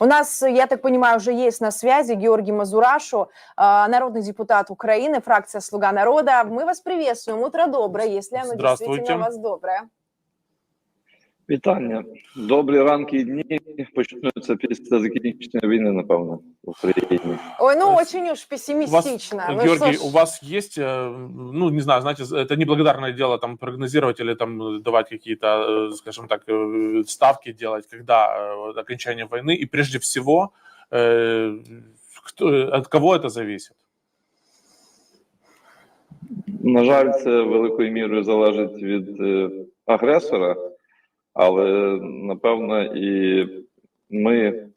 У нас, я так понимаю, уже есть на связи Георгий Мазурашу, а, народный депутат Украины, фракция «Слуга народа». Мы вас приветствуем. Утро доброе, если оно Здравствуйте. действительно у вас доброе. Вітання. Добрі ранки і дні почнуться після закінчення війни, напевно, в Україні. Ой, ну Э, очень уж У вас, пессимистично. э, Вы Георгий, что ж, у вас есть, э, ну, не знаю, знаете, это неблагодарное дело там прогнозировать или там э, давать какие-то, э, скажем так, э, ставки делать, когда э, вот окончание войны, и прежде всего, э, кто, от кого это зависит? На жаль, це великою мірою залежить від е, агресора, Але напевно і ми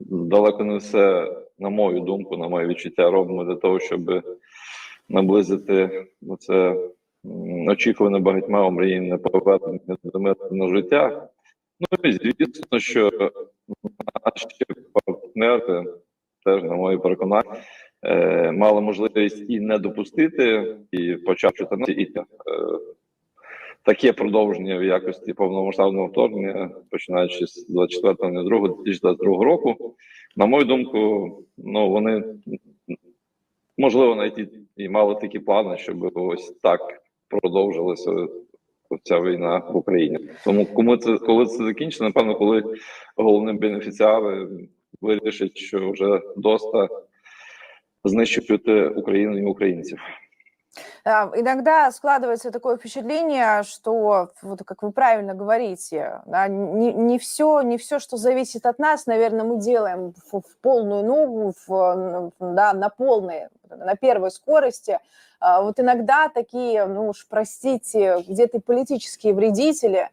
далеко не все, на мою думку, на моє відчуття, робимо для того, щоб наблизити це очікуване багатьма омріяне повернення до мирного життя. Ну і звісно, що наші партнери теж на моє переконання е, мали можливість і не допустити, і почав 14 і е, таке продовження в якості повномасштабного вторгнення, починаючи з 24.02.2022 року. На мою думку, ну вони можливо навіть і, мали такі плани, щоб ось так продовжилася ця війна в Україні. Тому кому це коли це закінчиться, напевно, коли головні бенефіціари вирішать, що вже доста знищувати Україну і українців. а, Иногда складывается такое впечатление, что, вот как вы правильно говорите, да, не, не, все, не все, что зависит от нас, наверное, мы делаем в, в полную ногу, в, да, на полной, на первой скорости. А Вот иногда такие, ну уж простите, где-то политические вредители, а,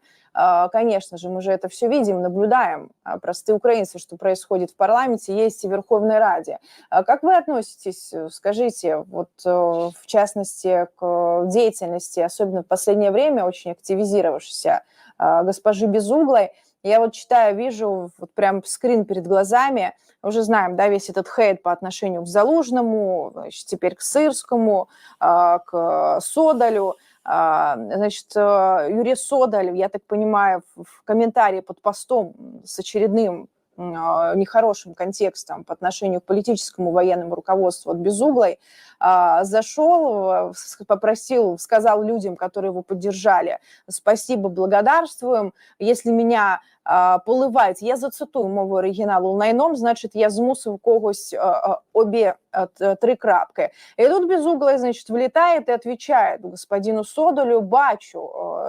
Конечно же, мы же это все видим, наблюдаем. А, Простые украинцы, что происходит в парламенте, есть и в Верховной Раде. А Как вы относитесь, э, скажите, вот э, в частности к деятельности, особенно в последнее время очень активизировавшейся а, госпожи Безуглой? Я вот читаю, вижу вот прям скрин перед глазами, уже знаем, да, весь этот хейт по отношению к Залужному, значит, теперь к Сырскому, а, к Содолю. Значит, э, Юрий Содоль, я так понимаю, в комментарии под постом с очередным нехорошим контекстом по отношению к политическому военному руководству от Безуглой, а, зашел, попросил, сказал людям, которые его поддержали, спасибо, благодарствуем, если меня а, поливають, я зацитую мову оригіналу лайном, значить, я змусив когось а, а, обе а, три крапки. И тут Безуглый, значит, влетает и отвечает господину Содолю, бачу,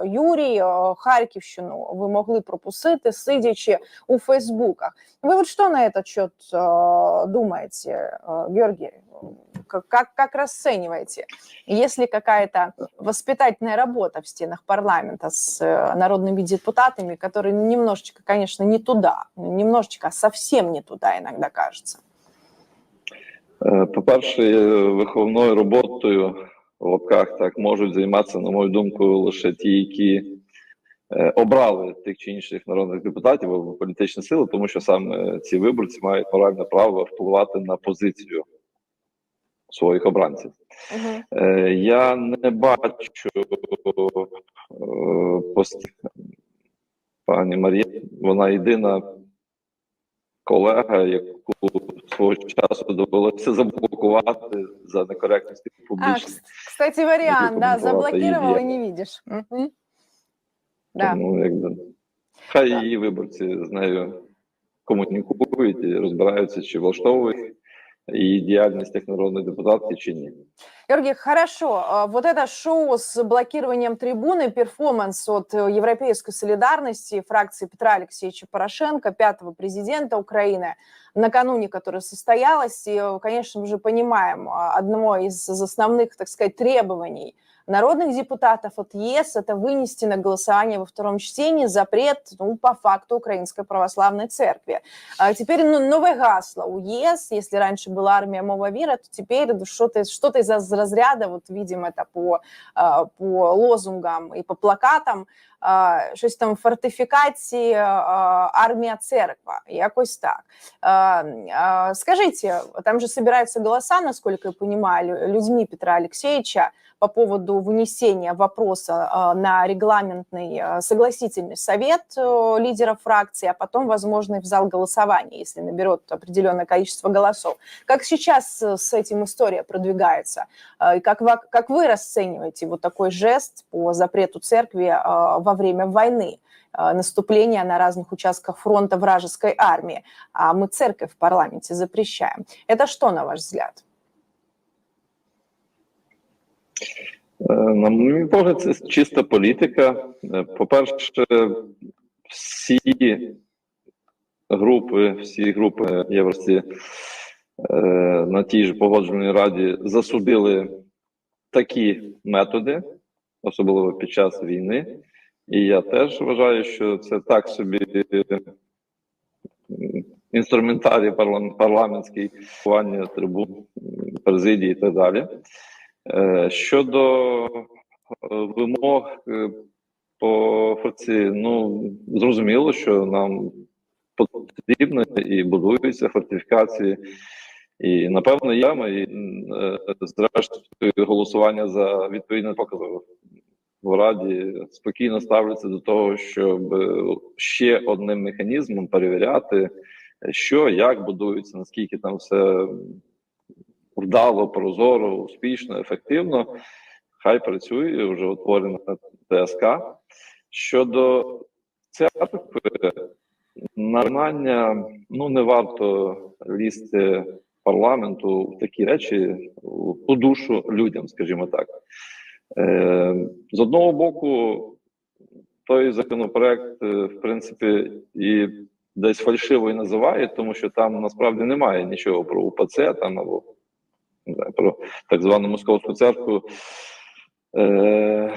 Юрій, Харківщину ви могли пропустити, сидячи у Фейсбуках. Вы вот что на этот счет э, думаете, э, Георгий? Как, как, расцениваете? Есть ли какая-то воспитательная работа в стенах парламента с э, народными депутатами, которые немножечко, конечно, не туда, немножечко, а совсем не туда иногда кажется? Е, По-перше, е, виховною роботою в лапках так можуть займатися, на мою думку, лише ті, які е, обрали тих чи інших народних депутатів або політичні сили, тому що саме ці виборці мають моральне право впливати на позицію своїх обранців. Мгм. Е, Я не бачу е, пост... пані Марія, вона єдина колега, яку свого часу довелося заблокувати за некоректність А, публічно. кс- кстати, вариант, да, комментировала, заблокировал и и не видишь. Мгм. Да. Тому якби хай Да. її виборці з нею комунікують і розбираються, чи влаштовує її діяльність як народної депутатки, чи ні. Георгий, хорошо. А, Вот это шоу с блокированием трибуны, перформанс от э, Европейской солидарности, фракции Петра Алексеевича Порошенко, пятого президента Украины, накануне которое состоялось. И, э, конечно, мы же понимаем, а, одно из основных, так сказать, требований народных депутатов от ЕС – это вынести на голосование во втором чтении запрет, ну, по факту, Украинской Православной Церкви. А теперь ну, новое гасло у ЕС. Если раньше была армия мова вера, то теперь что-то что из из разряда, вот видим это по, по лозунгам и по плакатам, щось там фортифікації а, армія церква, якось так. Скажите, там же собираются голоса, насколько я понимаю, людьми Петра Алексеевича по поводу вынесения вопроса а, на регламентный а, согласительный совет э, лидеров фракции, а потом, возможно, в зал голосования, если наберет определенное количество голосов. Как сейчас э, с этим история продвигается? И как вы, как вы расцениваете вот такой жест по запрету церкви во время войны? наступления на разных участках фронта вражеской армии, а мы церковь в парламенте запрещаем. Это что, на ваш взгляд? Е, На мій погляд, це чиста політика. Е, По-перше, всі групи, всі групи Єврості е, на тій ж погоджувальній раді засудили такі методи, особливо під час війни. І я теж вважаю, що це так собі інструментарій парла- парламентський, трибун, президії і так далі. Е, Щодо е, вимог е, по форці, ну зрозуміло, що нам потрібно і будуються фортифікації, і напевно є і зрештою голосування за відповідне показово в Раді спокійно ставляться до того, щоб ще одним механізмом перевіряти, що як будується, наскільки там все вдало, прозоро, успішно, ефективно. Хай працює вже утворена ТСК. Щодо церкви, наринання, ну не варто лізти парламенту в такі речі у душу людям, скажімо так. Е, з одного боку, той законопроект, е, в принципі, і десь фальшиво і називає, тому що там насправді немає нічого про УПЦ там або не знаю, про так звану московську церкву. Е,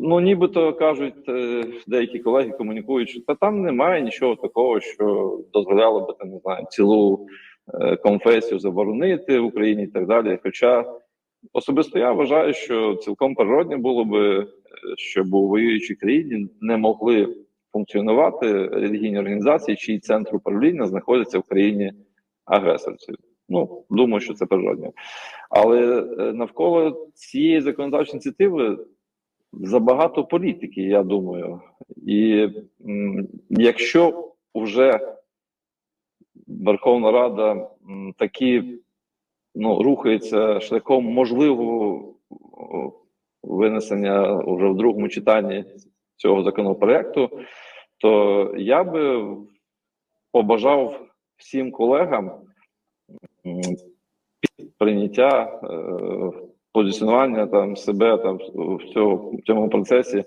ну, нібито кажуть е, деякі колеги комунікують, що та там немає нічого такого, що дозволяло би не знаю, цілу е, конфесію заборонити в Україні і так далі. Хоча особисто я вважаю, що цілком природне було би, е, щоб у воюючій країні не могли функціонувати релігійні організації, чиї центр управління знаходиться в країні агресорці. Ну, думаю, що це природне. Але е, навколо цієї законодавчої ініціативи забагато політики, я думаю. І якщо вже Верховна Рада такі ну, рухається шляхом можливого винесення вже в другому читанні цього законопроекту, то я би побажав всім колегам прийняття е, позиціонування там себе там в цьому, в цьому процесі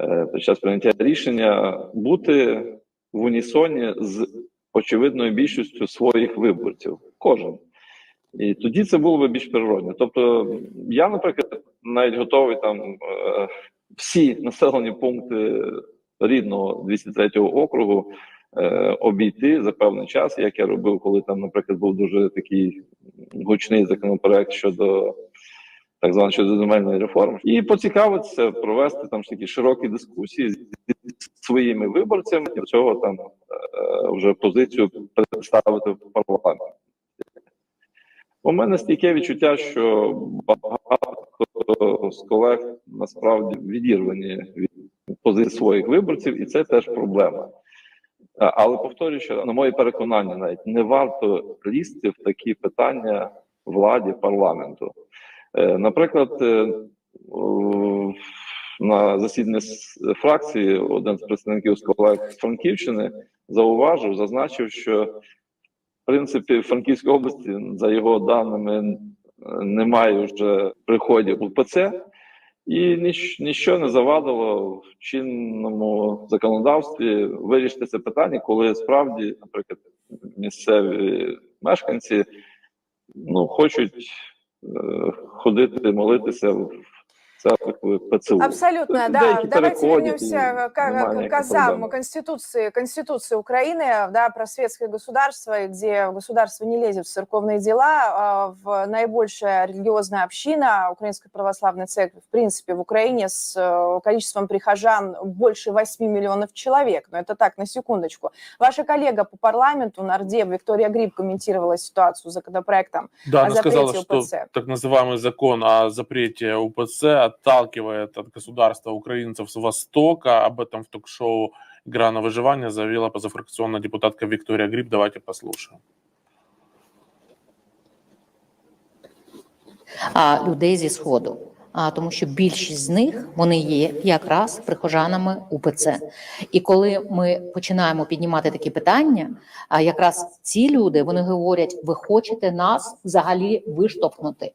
е, під час прийняття рішення бути в унісоні з очевидною більшістю своїх виборців. Кожен. І тоді це було б більш природне. Тобто, я, наприклад, навіть готовий там е, всі населені пункти рідного 203 округу обійти за певний час, як я робив, коли там, наприклад, був дуже такий гучний законопроект щодо так званої щодо земельної реформи, і поцікавитися, провести там ж такі широкі дискусії з своїми виборцями і цього там е, вже позицію представити в парламенті. У мене стійке відчуття, що багато з колег насправді відірвані від позиції своїх виборців, і це теж проблема. А- Але повторюю, що на моє переконання, навіть не варто лізти в такі питання владі парламенту. Е, Наприклад, е, на засіданні фракції один з представників з колег з Франківщини зауважив, зазначив, що в принципі в Франківській області, за його даними, е, немає вже приходів УПЦ, і ніч, ніщо не завадило в чинному законодавстві вирішити це питання, коли справді, наприклад, місцеві мешканці ну, хочуть е, ходити, молитися в ПЦУ. Абсолютно, Тут да. деякі Давайте переходять, вернемся і к, немає к, к ніяких азам проблем. Конституции, Конституции Украины, да, про светское государство, и где государство не лезет в церковные дела, а, в наибольшая религиозная община Украинской Православной Церкви, в принципе, в Украине с э, количеством прихожан больше 8 миллионов человек. Но это так, на секундочку. Ваша коллега по парламенту, нардеп Виктория Гриб, комментировала ситуацию с законопроектом Да, о она сказала, запрете что УПЦ. так называемый закон о запрете УПЦ отталкивает от государства украинцев с Востока. Об этом в ток-шоу «Игра на выживание» заявила позафракционная депутатка Виктория Гриб. Давайте послушаем. а, людей зі сходу. А тому, що більшість з них вони є якраз прихожанами УПЦ. І коли ми починаємо піднімати такі питання, а якраз ці люди вони говорять: ви хочете нас взагалі виштовхнути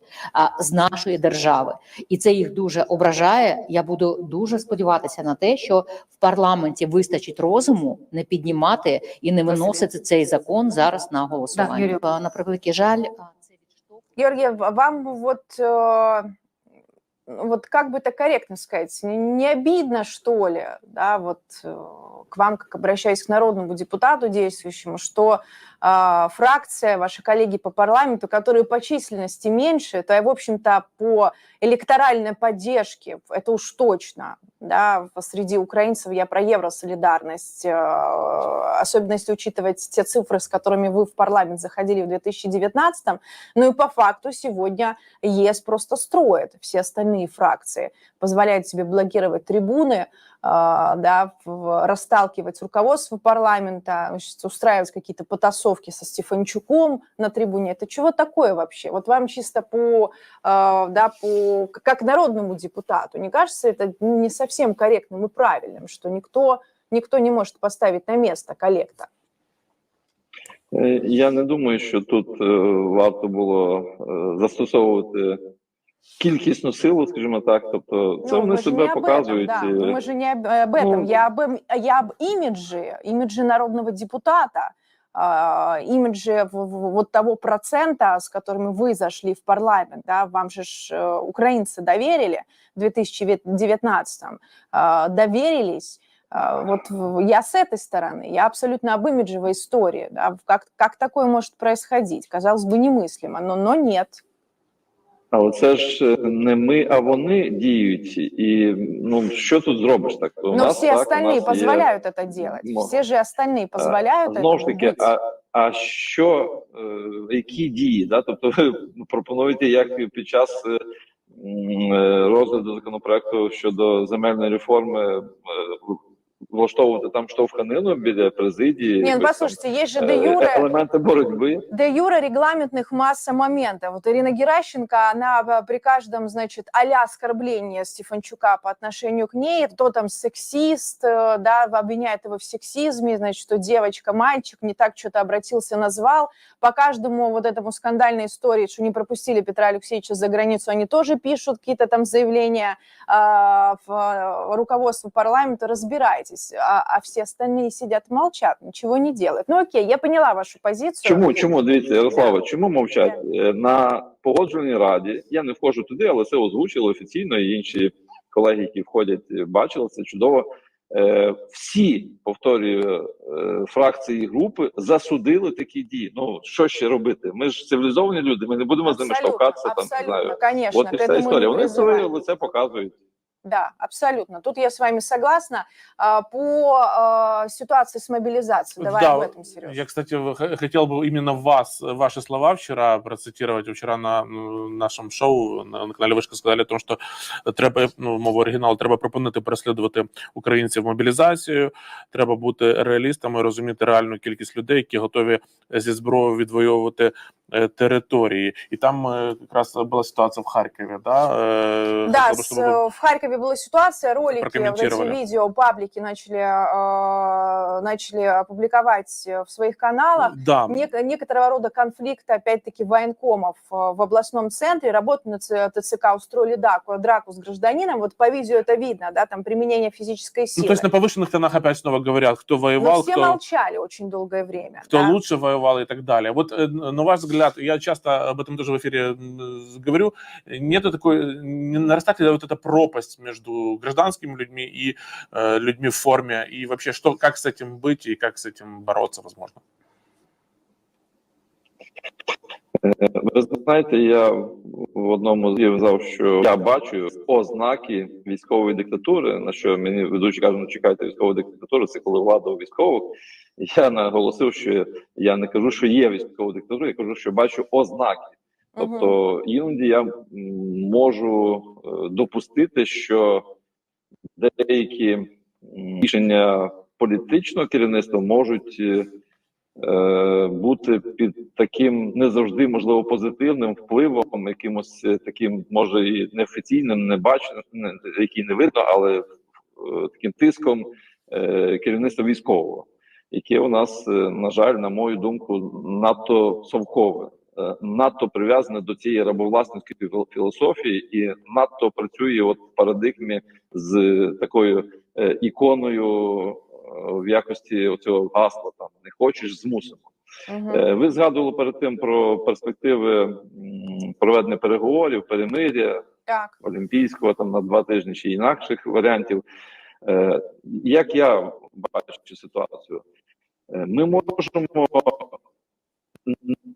з нашої держави, і це їх дуже ображає. Я буду дуже сподіватися на те, що в парламенті вистачить розуму не піднімати і не виносити цей закон зараз на голосування. На превеликий жаль, це Георгий, вам вот, э, вот как бы это корректно сказать, не, не обидно, что ли, да, вот э, к вам, как обращаясь к народному депутату действующему, что э, фракция, ваши коллеги по парламенту, которые по численности меньше, то, в общем-то, по электоральной поддержке, это уж точно, да, среди украинцев я про евросолидарность, э, особенно если учитывать те цифры, с которыми вы в парламент заходили в 2019 ну и по факту сегодня ЕС просто строит. Все остальные фракции позволяют себе блокировать трибуны, да, в- расталкивать руководство парламента, устраивать какие-то потасовки со Стефанчуком на трибуне. Это чего такое вообще? Вот вам чисто по, а, да, по, как народному депутату, не кажется это не совсем корректным и правильным, что никто, никто не может поставить на место коллектор? Е, Я не думаю, що тут е, варто було е, застосовувати кількісну силу, скажімо так. Тобто, це Ну, вони мы же себе не об показують. Этом, да. е, ну, Мы же не об, об этом. ну, я, об, им- я об имидже, имидже народного депутата, а, имидже в- в- вот того процента, с которыми вы зашли в парламент. Да, вам же ж, э, украинцы доверили в 2019 а, доверились. А, Вот в- я с этой стороны, я абсолютно об имиджевой истории. Да, как, как такое может происходить? Казалось бы, немыслимо, но, но нет. Але це ж е, не ми, а вони діють. І ну що тут зробиш так? У Но нас, все так, у остальные нас є- позволяют это делать. мо- Все же остальные позволяют Знову ж этому таки, быть. а, а що, е, які дії? Да? Тобто ви пропонуєте, як під час е, м, е, розгляду законопроекту щодо земельної реформи е, влаштовувати там штовханину біля президії? Не, ну якось там, послушайте, есть же е, де юре, елементи боротьби. де юре регламентных масса моментов. Вот Ирина Геращенко, она э, при каждом, значит, а-ля оскорблении Стефанчука по отношению к ней, кто там сексист, э, да, обвиняет его в сексизме, значит, что девочка, мальчик не так что-то обратился, назвал. По каждому вот этому скандальной истории, что не пропустили Петра Алексеевича за границу, они тоже пишут какие-то там заявления а, в э, руководство парламента, разбирайтесь. А, а все остальные сидят молчат, ничего не делают. Ну окей, я поняла вашу позицию. Чому? Чому? Дивіться, Ярослава, чому мовчать? Е, На погоджувальній раді, я не входжу туди, але це озвучили офіційно, і інші колеги, які входять, е, бачили це чудово. Е, Всі, повторюю, е, фракції і групи засудили такі дії. Ну, що ще робити? Ми ж цивілізовані люди, ми не будемо з ними Абсолютно, штовхатися, там, не абсолютно, знаю. конечно. От і к вся этому історія. не Вони своє призываю. лице показують. Да, абсолютно. Тут я с вами согласна. По ситуации с мобилизацией, давай Да, об этом, Сереж. Я, кстати, хотел бы именно вас, ваши слова вчера процитировать. Вчера на м, нашому шоу на на каналі Вишка сказали, о том, що треба, ну, мову оригіналу, треба припинити переслідувати українців мобілізацією, треба бути реалістами, розуміти реальну кількість людей, які готові зі зброєю відвоювати е, території. І там е, якраз була ситуація в Харкові, да? Е, Да, хотів би, с, щоб ви- э, в Харькове была ситуация, ролики, вот эти Прокомментировали. видео, паблики начали, э, начали публиковать э, в своих каналах. Да, Нек- некоторого рода конфликт, опять-таки, военкомов э, в областном центре, работу на Ц- ТЦК устроили драку, драку с гражданином, вот по видео это видно, да, там применение физической силы. ну, то есть на повышенных тонах опять снова говорят, кто Но воевал, все кто... молчали очень долгое время. кто да. лучше воевал и так далее. Вот, э, на ваш взгляд, взгляд, я часто об этом тоже в эфире говорю, нету такой, не нарастает ли вот эта пропасть между гражданскими людьми и э, людьми в форме, и вообще, что, как с этим быть и как с этим бороться, возможно? Ви знаєте, я в одному з відео що я бачу ознаки військової диктатури. На що мені ведучі кажуть, ну чекайте військову диктатуру, це коли влада у військових. Я наголосив, що я не кажу, що є військова диктатура, я кажу, що бачу ознаки. Тобто іноді я можу е, допустити, що деякі рішення політичного керівництва можуть е, бути під таким не завжди можливо позитивним впливом, якимось е, таким, може і неофіційним, не баченим, який не видно, але е, таким тиском е, керівництва військового, яке у нас, е, на жаль, на мою думку, надто совкове. е, Надто прив'язане до цієї рабовласницької філ- філософії і надто працює от в парадигмі з такою е, іконою е, в якості цього гасла там не хочеш змусимо. Е, Ви згадували перед тим про перспективи проведення переговорів, перемиря олімпійського там на два тижні чи інакших варіантів. Е, Як я бачу ситуацію, Е, ми можемо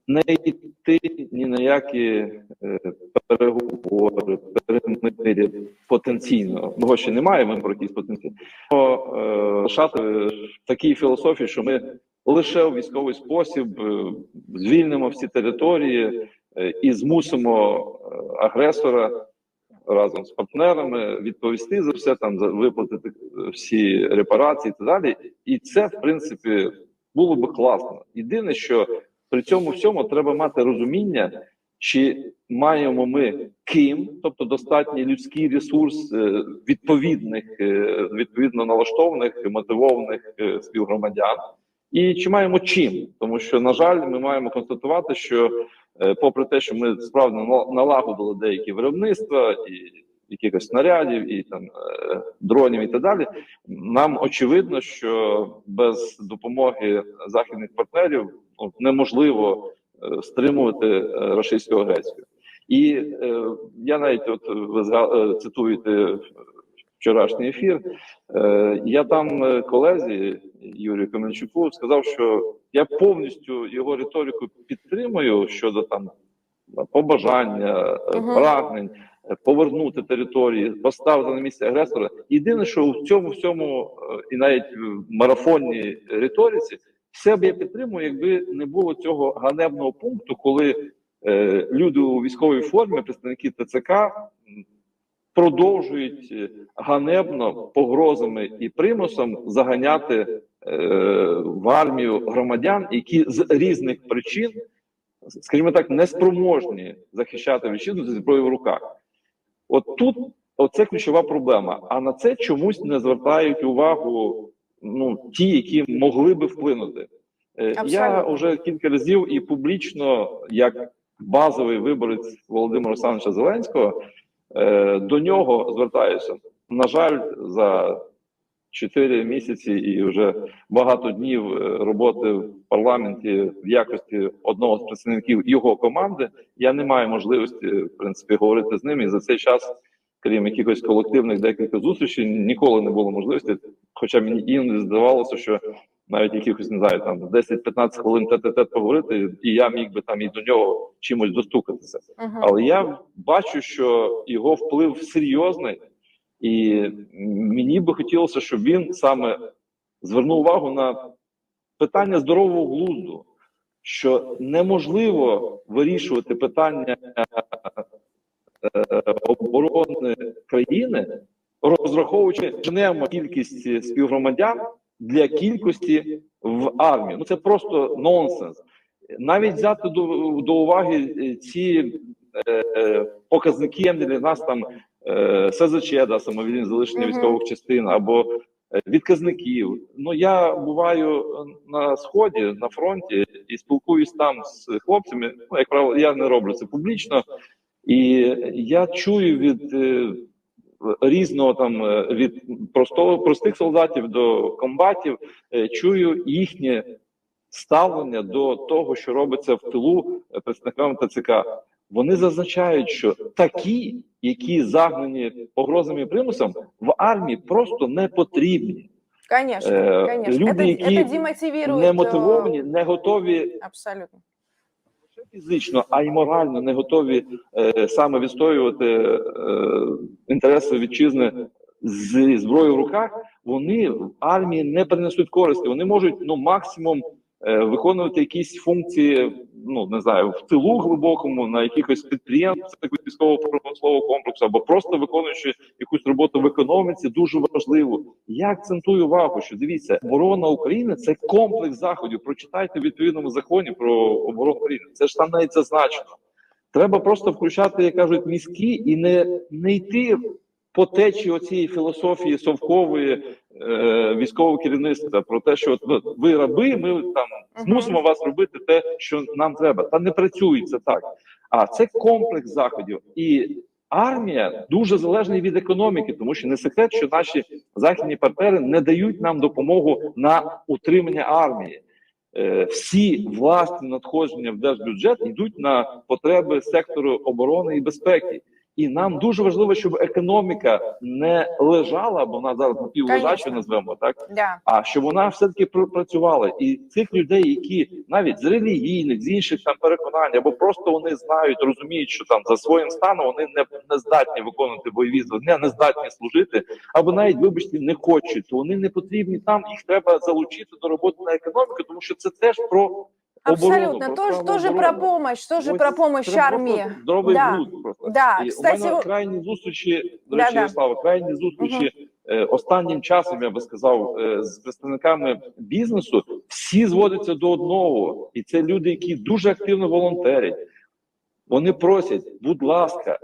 не йти ні на які е, переговори, перемир'я потенційно. Того ще немає, ми про якісь потенційні. Е, Лишати такій філософії, що ми лише у військовий спосіб е, звільнимо всі території і змусимо агресора разом з партнерами відповісти за все, там за виплатити всі репарації і так далі. І це, в принципі, було би класно. Єдине, що при цьому всьому треба мати розуміння, чи маємо ми ким, тобто достатній людський ресурс е, відповідних, е, відповідно налаштованих, мотивованих е, співгромадян, і чи маємо чим, тому що на жаль, ми маємо констатувати, що попри те, що ми справді нала- налагодили деякі виробництва і якихось снарядів, і там дронів, і так далі, нам очевидно, що без допомоги західних партнерів ну, неможливо е, стримувати е, російську агресію. І е, я навіть от ви е, цитуєте вчорашній ефір. Е, я там колезі Юрію Каменчуку сказав, що я повністю його риторику підтримую щодо там побажання, Мгм. прагнень повернути території, поставити на місце агресора. Єдине, що в цьому всьому і навіть в марафонній риториці все б я підтримую, якби не було цього ганебного пункту, коли е, люди у військовій формі, представники ТЦК, продовжують е, ганебно погрозами і примусом заганяти е, в армію громадян, які з різних причин, скажімо так, неспроможні захищати вітчизну зі зброєю в руках. От тут оце ключова проблема. А на це чомусь не звертають увагу ну, ті, які могли би вплинути. Е, Я вже кілька разів і публічно, як базовий виборець Володимира Олександровича Зеленського, е, до нього звертаюся. На жаль, за 4 місяці і вже багато днів е, роботи в парламенті в якості одного з представників його команди. Я не маю можливості в принципі говорити з ними. І за цей час, крім якихось колективних декілька зустрічей, ніколи не було можливості. Хоча мені іноді здавалося, що навіть якихось не знаю, там 10-15 хвилин тет-тет поговорити, і я міг би там і до нього чимось достукатися. Мгм. Але я бачу, що його вплив серйозний, і мені би хотілося, щоб він саме звернув увагу на питання здорового глузду, що неможливо вирішувати питання оборони країни, розраховуючи женемо кількість співгромадян для кількості в армії. Ну це просто нонсенс. Навіть взяти до, до уваги е, ці е, е, показники для нас там е, СЗЧ, да, самовільне залишення Мгм. військових частин або е, відказників. Ну я буваю на сході на фронті і спілкуюсь там з хлопцями. Ну, як правило, я не роблю це публічно, і я чую від е, різного там е, від простого простих солдатів до комбатів, е, чую їхнє ставлення до того, що робиться в тилу е, представниками ТЦК. Вони зазначають, що такі, які загнані погрозами і примусом, в армії просто не потрібні. Конечно, Э, конечно. люди, это, які это демотивирует. Не э, мотивовані, не готові Абсолютно. фізично, а й морально не готові е, саме відстоювати е, інтереси вітчизни з зброєю в руках, вони в армії не принесуть користі. Вони можуть ну максимум е, виконувати якісь функції, ну не знаю, в тилу глибокому на якихось підприємствах військового промислового комплексу, або просто виконуючи якусь роботу в економіці, дуже важливу. Я акцентую увагу, що дивіться, оборона України це комплекс заходів. Прочитайте в відповідному законі про оборону України. Це ж там навіть зазначено. Треба просто включати, як кажуть, мізки і не, не йти по течі оцієї філософії совкової е, військового керівництва про те, що от, ну, ви раби, ми там змусимо вас робити те, що нам треба. Та не працює це так. А це комплекс заходів і. Армія дуже залежна від економіки, тому що не секрет, що наші західні партнери не дають нам допомогу на утримання армії. Е, Всі власні надходження в держбюджет йдуть на потреби сектору оборони і безпеки. І нам дуже важливо, щоб економіка не лежала, бо вона зараз напівлежача, Конечно. назвемо так Да. а щоб вона все таки працювала. І цих людей, які навіть з релігійних, з інших там переконань, або просто вони знають, розуміють, що там за своїм станом вони не, не здатні виконувати бойові завдання, не здатні служити, або навіть, вибачте, не хочуть, то вони не потрібні там. Їх треба залучити до роботи на економіку, тому що це теж про. Оборону, Абсолютно. про Тоже, тоже про помощь, тоже Ось про помощь просто Здоровий Да. глузд просто. Да, І кстати, у мене крайні зустрічі, до речі, да. Ярослава, крайні зустрічі е, останнім часом, я би сказав, е, з представниками бізнесу, всі зводяться до одного. І це люди, які дуже активно волонтерять. Вони просять, будь ласка,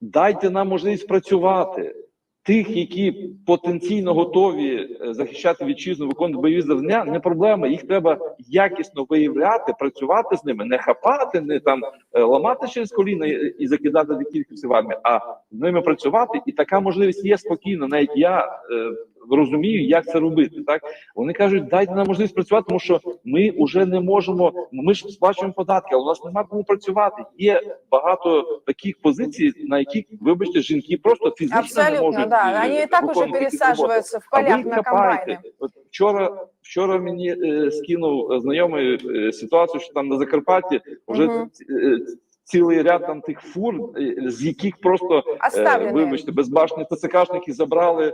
дайте нам можливість працювати. Тих, які потенційно готові е, захищати вітчизну, виконувати бойові завдання, не проблема. Їх треба якісно виявляти, працювати з ними, не хапати, не там е, ламати через коліна і, закидати до кількості в армії, а з ними працювати. І така можливість є спокійно. Навіть я е, розумію, як це робити. Так вони кажуть, дайте нам можливість працювати, тому що ми вже не можемо. Ми ж сплачуємо податки, але у нас немає кому працювати. Є багато таких позицій, на яких, вибачте, жінки просто фізично не Абсолютно, можуть. да. е, Они и так уже виконувати ці роботи. в полях на комбайны. От вчора, вчора мені е, скинув е, знайомий е, ситуацію, що там на Закарпатті вже е, цілий ряд там тих фур, е, з яких просто е, вибачте, безбашні ТЦКшники забрали.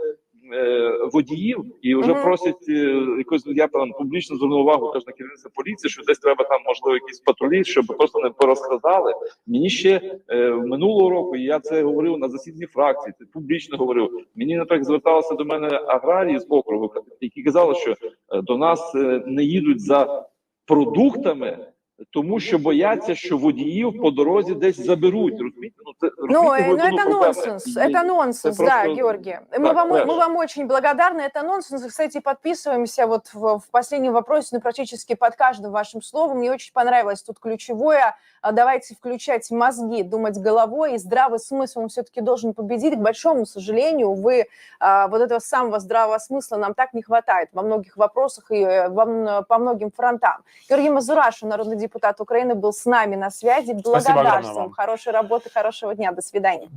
Е, Водіїв і вже Мгм. просять е, якось я там публічно звернув увагу теж на керівництво поліції, що десь треба там можливо якісь патрулі, щоб просто не порозкрадали. Мені ще е, минулого року і я це говорив на засіданні фракції, це публічно говорив. Мені наприклад зверталися до мене аграрії з округу, які казали, що е, до нас не їдуть за продуктами, тому що бояться, що водіїв по дорозі десь заберуть. Розумієте? Ну це Ну, розумієте э, ну глибину это проблеми? нонсенс, І- это нонсенс, это да, просто- Георгий. Мы Да, вам, мы трэш. вам очень благодарны, это нонсенс. Кстати, подписываемся вот в, в последнем вопросе ну, практически под каждым вашим словом. Мне очень понравилось тут ключевое. а, Давайте включать мозги, думать головой, и здравый смысл, он все-таки должен победить. К большому сожалению, вы а, вот этого самого здравого смысла нам так не хватает во многих вопросах и э, во м- по многим фронтам. Георгий Мазурашев, народный депутат Украины, был с нами на связи. огромное Благодарствуем. вам. Хорошей работы, хорошего дня. До свидания.